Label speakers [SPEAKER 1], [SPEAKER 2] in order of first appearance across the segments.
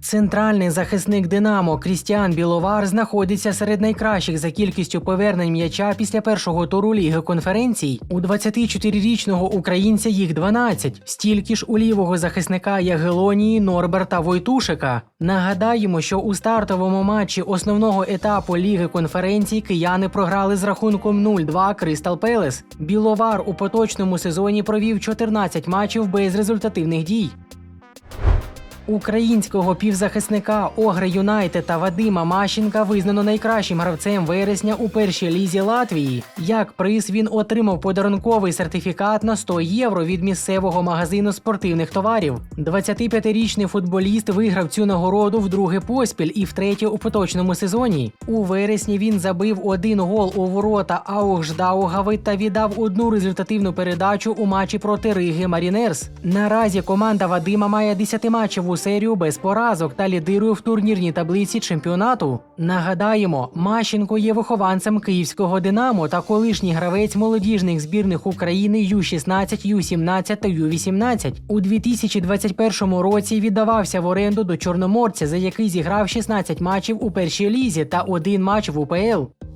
[SPEAKER 1] Центральний захисник Динамо Крістіан Біловар знаходиться серед найкращих за кількістю повернень м'яча після першого туру Ліги конференцій. У 24-річного українця їх 12, стільки ж у лівого захисника Ягелонії Норберта Войтушика. Нагадаємо, що у стартовому матчі основного етапу Ліги конференцій кияни програли з рахунком 0-2 Кристал Пелес. Біловар у поточному сезоні провів 14 матчів без результативних дій. Українського півзахисника Огри Юнайтед та Вадима Мащенка визнано найкращим гравцем вересня у першій лізі Латвії. Як приз він отримав подарунковий сертифікат на 100 євро від місцевого магазину спортивних товарів. 25-річний футболіст виграв цю нагороду вдруге поспіль і втретє у поточному сезоні. У вересні він забив один гол у ворота Аугждаугави та віддав одну результативну передачу у матчі проти Риги Марінерс. Наразі команда Вадима має 10-матчеву серію без поразок та лідирує в турнірній таблиці чемпіонату. Нагадаємо, Мащенко є вихованцем київського Динамо та колишній гравець молодіжних збірних України Ю-16, Ю-17 та Ю-18. У 2021 році віддавався в оренду до Чорноморця, за який зіграв 16 матчів у першій лізі та один матч в УПЛ.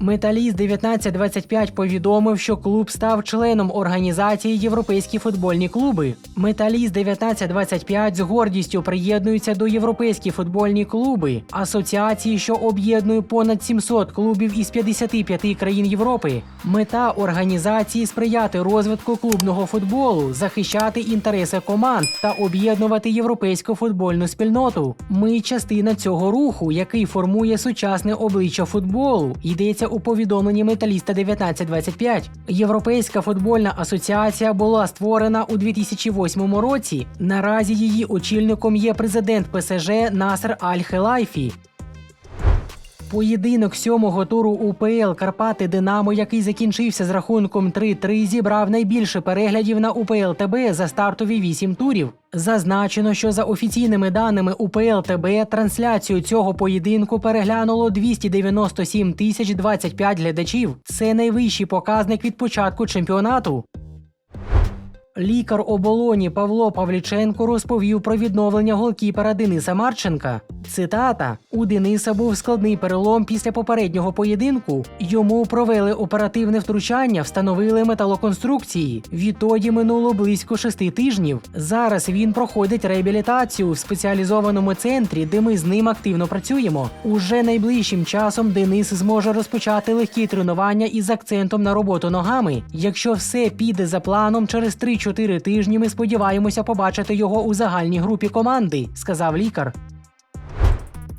[SPEAKER 1] Металіст 1925 повідомив, що клуб став членом організації Європейські футбольні клуби. Металіст 1925 з гордістю приєднується до Європейські футбольні клуби, асоціації, що об'єднує понад 700 клубів із 55 країн Європи. Мета організації сприяти розвитку клубного футболу, захищати інтереси команд та об'єднувати європейську футбольну спільноту. Ми частина цього руху, який формує сучасне обличчя футболу. Йдеться у повідомленні металіста 1925. Європейська футбольна асоціація була створена у 2008 році. Наразі її очільником є президент ПСЖ Насер Аль-Хелайфі. Поєдинок сьомого туру УПЛ Карпати Динамо, який закінчився з рахунком 3-3, зібрав найбільше переглядів на УПЛ ТБ за стартові 8 турів. Зазначено, що за офіційними даними УПЛ ТБ трансляцію цього поєдинку переглянуло 297 тисяч 25 глядачів. Це найвищий показник від початку чемпіонату. Лікар оболоні Павло Павліченко розповів про відновлення голкіпера Дениса Марченка. Цитата: у Дениса був складний перелом після попереднього поєдинку. Йому провели оперативне втручання, встановили металоконструкції. Відтоді минуло близько шести тижнів. Зараз він проходить реабілітацію в спеціалізованому центрі, де ми з ним активно працюємо. Уже найближчим часом Денис зможе розпочати легкі тренування із акцентом на роботу ногами. Якщо все піде за планом, через 3-4 тижні ми сподіваємося побачити його у загальній групі команди, сказав лікар.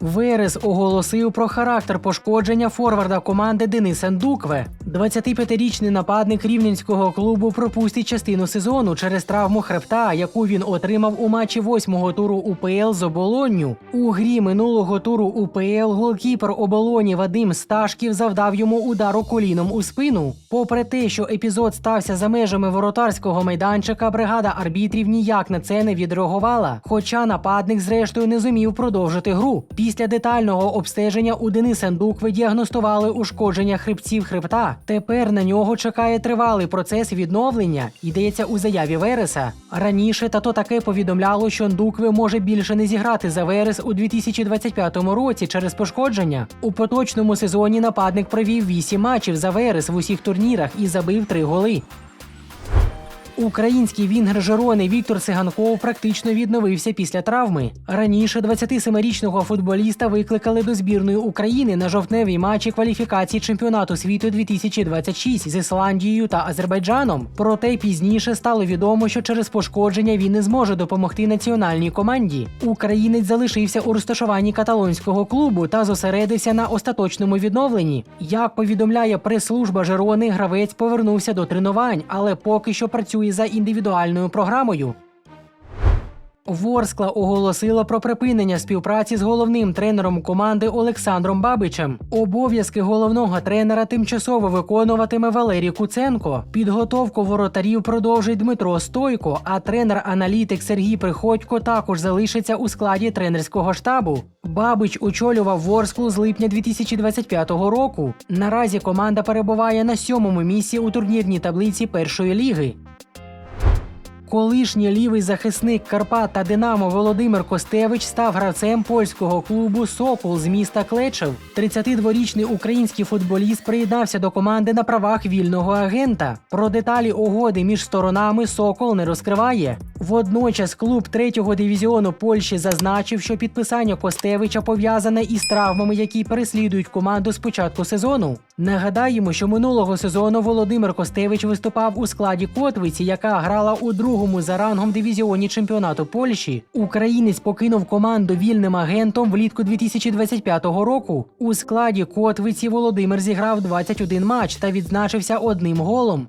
[SPEAKER 1] Верес оголосив про характер пошкодження форварда команди Денис Ndukve. 25-річний нападник рівненського клубу пропустить частину сезону через травму хребта, яку він отримав у матчі восьмого туру УПЛ з оболонню. У грі минулого туру УПЛ голкіпер оболоні Вадим Сташків завдав йому удару коліном у спину. Попри те, що епізод стався за межами воротарського майданчика, бригада арбітрів ніяк на це не відреагувала. Хоча нападник, зрештою, не зумів продовжити гру. Після детального обстеження у Дениса Ndukve діагностували ушкодження хребців хребта. Тепер на нього чекає тривалий процес відновлення. Йдеться у заяві Вереса. Раніше тато таке повідомляло, що Ndukve може більше не зіграти за Верес у 2025 році через пошкодження. У поточному сезоні нападник провів 8 матчів за Верес в усіх турнірах і забив 3 голи. Український вінгер Жерони Віктор Циганков практично відновився після травми. Раніше 27-річного футболіста викликали до збірної України на жовтневій матчі кваліфікації чемпіонату світу 2026 з Ісландією та Азербайджаном. Проте пізніше стало відомо, що через пошкодження він не зможе допомогти національній команді. Українець залишився у розташуванні каталонського клубу та зосередився на остаточному відновленні. Як повідомляє прес-служба Жерони, гравець повернувся до тренувань, але поки що працює за індивідуальною програмою. Ворскла оголосила про припинення співпраці з головним тренером команди Олександром Бабичем. Обов'язки головного тренера тимчасово виконуватиме Валерій Куценко. Підготовку воротарів продовжить Дмитро Стойко, а тренер-аналітик Сергій Приходько також залишиться у складі тренерського штабу. Бабич очолював Ворсклу з липня 2025 року. Наразі команда перебуває на сьомому місці у турнірній таблиці першої ліги. Колишній лівий захисник Карпат та Динамо Володимир Костевич став гравцем польського клубу Сокол з міста Клечев. 32-річний український футболіст приєднався до команди на правах вільного агента. Про деталі угоди між сторонами Сокол не розкриває. Водночас клуб третього дивізіону Польщі зазначив, що підписання Костевича пов'язане із травмами, які переслідують команду з початку сезону. Нагадаємо, що минулого сезону Володимир Костевич виступав у складі Котвиці, яка грала у другому за рангом дивізіоні чемпіонату Польщі. Українець покинув команду вільним агентом влітку 2025 року. У складі Котвиці Володимир зіграв 21 матч та відзначився одним голом.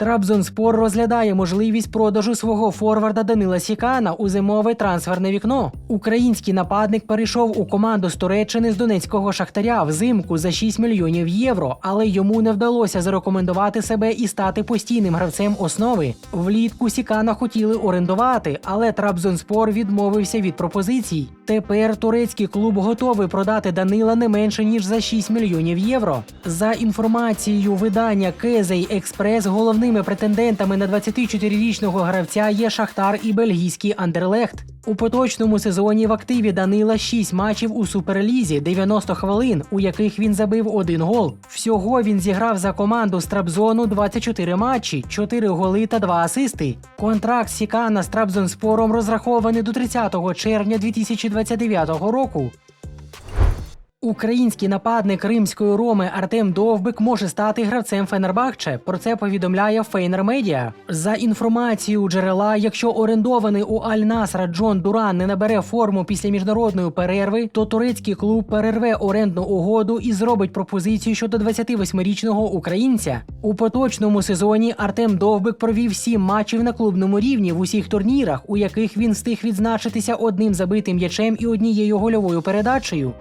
[SPEAKER 1] Трабзонспор розглядає можливість продажу свого форварда Данила Сікана у зимове трансферне вікно. Український нападник перейшов у команду з Туреччини з Донецького шахтаря взимку за 6 мільйонів євро, але йому не вдалося зарекомендувати себе і стати постійним гравцем основи. Влітку Сікана хотіли орендувати, але Трабзонспор відмовився від пропозицій. Тепер турецький клуб готовий продати Данила не менше ніж за 6 мільйонів євро. За інформацією видання Кезей Експрес, головними претендентами на 24-річного гравця є Шахтар і бельгійський Андерлехт. У поточному сезоні в активі Данила 6 матчів у суперлізі, 90 хвилин, у яких він забив один гол. Всього він зіграв за команду з Трабзону 24 матчі, 4 голи та 2 асисти. Контракт Сікана з Трабзонспором розрахований до 30 червня 2029 року. Український нападник римської роми Артем Довбик може стати гравцем Фенербахче. Про це повідомляє Фейнер Медіа. За інформацією джерела, якщо орендований у Аль-Насра Джон Дуран не набере форму після міжнародної перерви, то турецький клуб перерве орендну угоду і зробить пропозицію щодо 28-річного українця. У поточному сезоні Артем Довбик провів 7 матчів на клубному рівні в усіх турнірах, у яких він встиг відзначитися одним забитим м'ячем і однією гольовою передачею.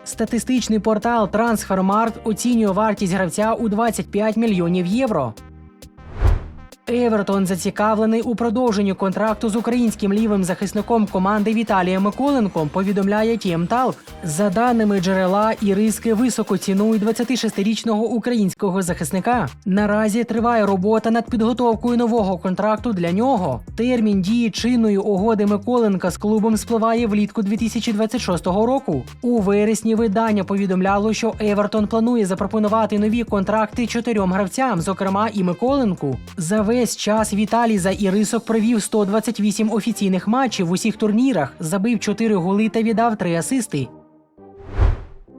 [SPEAKER 1] Статистичний портал Transfermarkt оцінює вартість гравця у 25 мільйонів євро. Евертон зацікавлений у продовженні контракту з українським лівим захисником команди Віталієм Миколенком, повідомляє Тім Талк. За даними джерела, іриски високо цінують 26-річного українського захисника. Наразі триває робота над підготовкою нового контракту для нього. Термін дії чинної угоди Миколенка з клубом спливає влітку 2026 року. У вересні видання повідомляло, що Евертон планує запропонувати нові контракти чотирьом гравцям, зокрема і Миколенку. За весь час Віталій за Ірисок провів 128 офіційних матчів в усіх турнірах, забив 4 голи та віддав 3 асисти.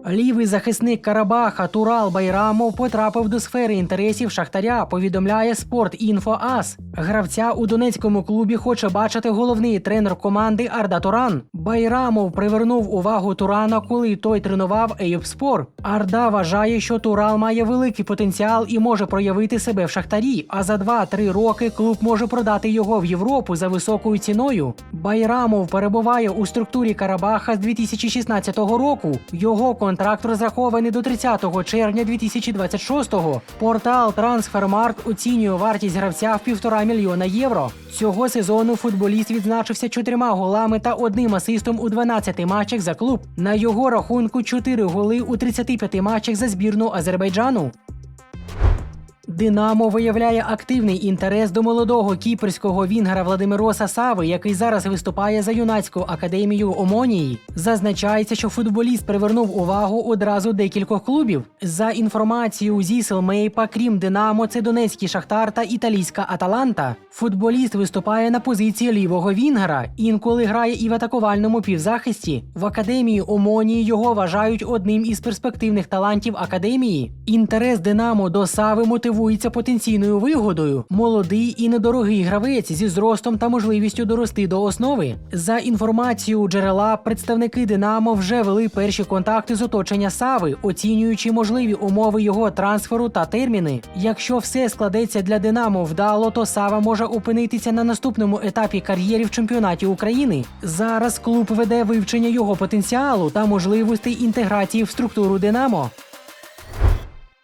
[SPEAKER 1] Лівий захисник Карабаха Турал Байрамов потрапив до сфери інтересів Шахтаря. Повідомляє Спортінфо Ас. Гравця у донецькому клубі хоче бачити головний тренер команди Арда Туран. Байрамов привернув увагу Турана, коли той тренував Ейопспор. Арда вважає, що Турал має великий потенціал і може проявити себе в Шахтарі. А за 2-3 роки клуб може продати його в Європу за високою ціною. Байрамов перебуває у структурі Карабаха з 2016 року. Його контракт розрахований до 30 червня 2026-го. Портал Трансфермарт оцінює вартість гравця в півтора мільйона євро. Цього сезону футболіст відзначився чотирма голами та одним асистом у 12 матчах за клуб. На його рахунку 4 голи у 35 матчах за збірну Азербайджану. Динамо виявляє активний інтерес до молодого кіпрського вінгера Владимироса Сави, який зараз виступає за юнацьку академію Омонії. Зазначається, що футболіст привернув увагу одразу декількох клубів. За інформацією зі Селмейпа, крім Динамо, це Донецький Шахтар та італійська Аталанта. Футболіст виступає на позиції лівого вінгера, інколи грає і в атакувальному півзахисті. В академії Омонії його вважають одним із перспективних талантів академії. Інтерес Динамо до Сави мотивує рахується потенційною вигодою. Молодий і недорогий гравець зі зростом та можливістю дорости до основи. За інформацією джерела, представники Динамо вже вели перші контакти з оточення Сави, оцінюючи можливі умови його трансферу та терміни. Якщо все складеться для Динамо вдало, то Сава може опинитися на наступному етапі кар'єри в чемпіонаті України. Зараз клуб веде вивчення його потенціалу та можливостей інтеграції в структуру Динамо.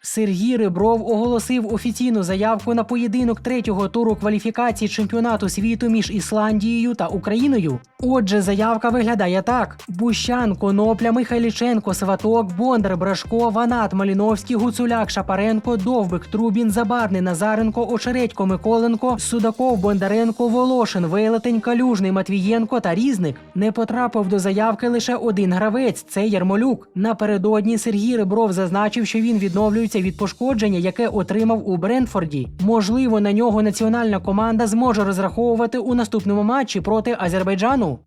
[SPEAKER 1] Сергій Ребров оголосив офіційну заявку на поєдинок третього туру кваліфікації чемпіонату світу між Ісландією та Україною. Отже, заявка виглядає так: Бущан, Конопля, Михайліченко, Сваток, Бондар, Брашко, Ванат, Маліновський, Гуцуляк, Шапаренко, Довбик, Трубін, Забарний, Назаренко, Очередько, Миколенко, Судаков, Бондаренко, Волошин, Велетень, Калюжний, Матвієнко та Різник. Не потрапив до заявки лише один гравець це Ярмолюк. Напередодні Сергій Ребров зазначив, що він відновлюється від пошкодження, яке отримав у Бренфорді. Можливо, на нього національна команда зможе розраховувати у наступному матчі проти Азербайджану.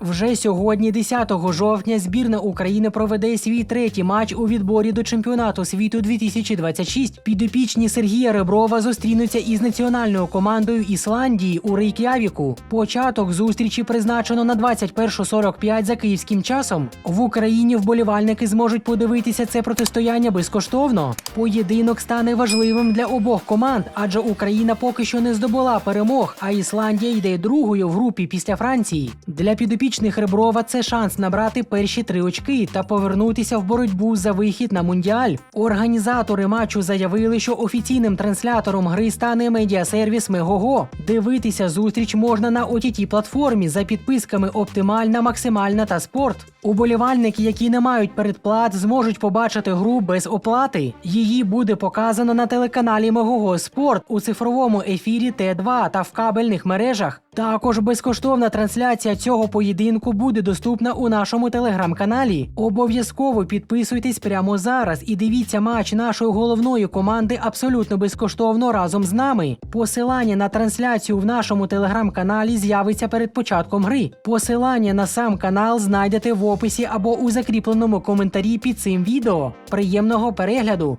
[SPEAKER 1] Вже сьогодні, 10 жовтня, збірна України проведе свій третій матч у відборі до чемпіонату світу 2026. Підопічні Сергія Реброва зустрінуться із національною командою Ісландії у Рейк'явіку. Початок зустрічі призначено на 21.45 за київським часом. В Україні вболівальники зможуть подивитися це протистояння безкоштовно. Поєдинок стане важливим для обох команд, адже Україна поки що не здобула перемог, а Ісландія йде другою в групі після Франції. Для підопічних Реброва це шанс набрати перші три очки та повернутися в боротьбу за вихід на мундіаль. Організатори матчу заявили, що офіційним транслятором гри стане медіасервіс Мегого. Дивитися зустріч можна на ott платформі за підписками Оптимальна, Максимальна та Спорт. Уболівальники, які не мають передплат, зможуть побачити гру без оплати. Її буде показано на телеканалі Мегого Спорт у цифровому ефірі Т2 та в кабельних мережах. Також безкоштовна трансляція цього поєдинку буде доступна у нашому телеграм-каналі. Обов'язково підписуйтесь прямо зараз і дивіться матч нашої головної команди абсолютно безкоштовно разом з нами. Посилання на трансляцію в нашому телеграм-каналі з'явиться перед початком гри. Посилання на сам канал знайдете в описі або у закріпленому коментарі під цим відео. Приємного перегляду!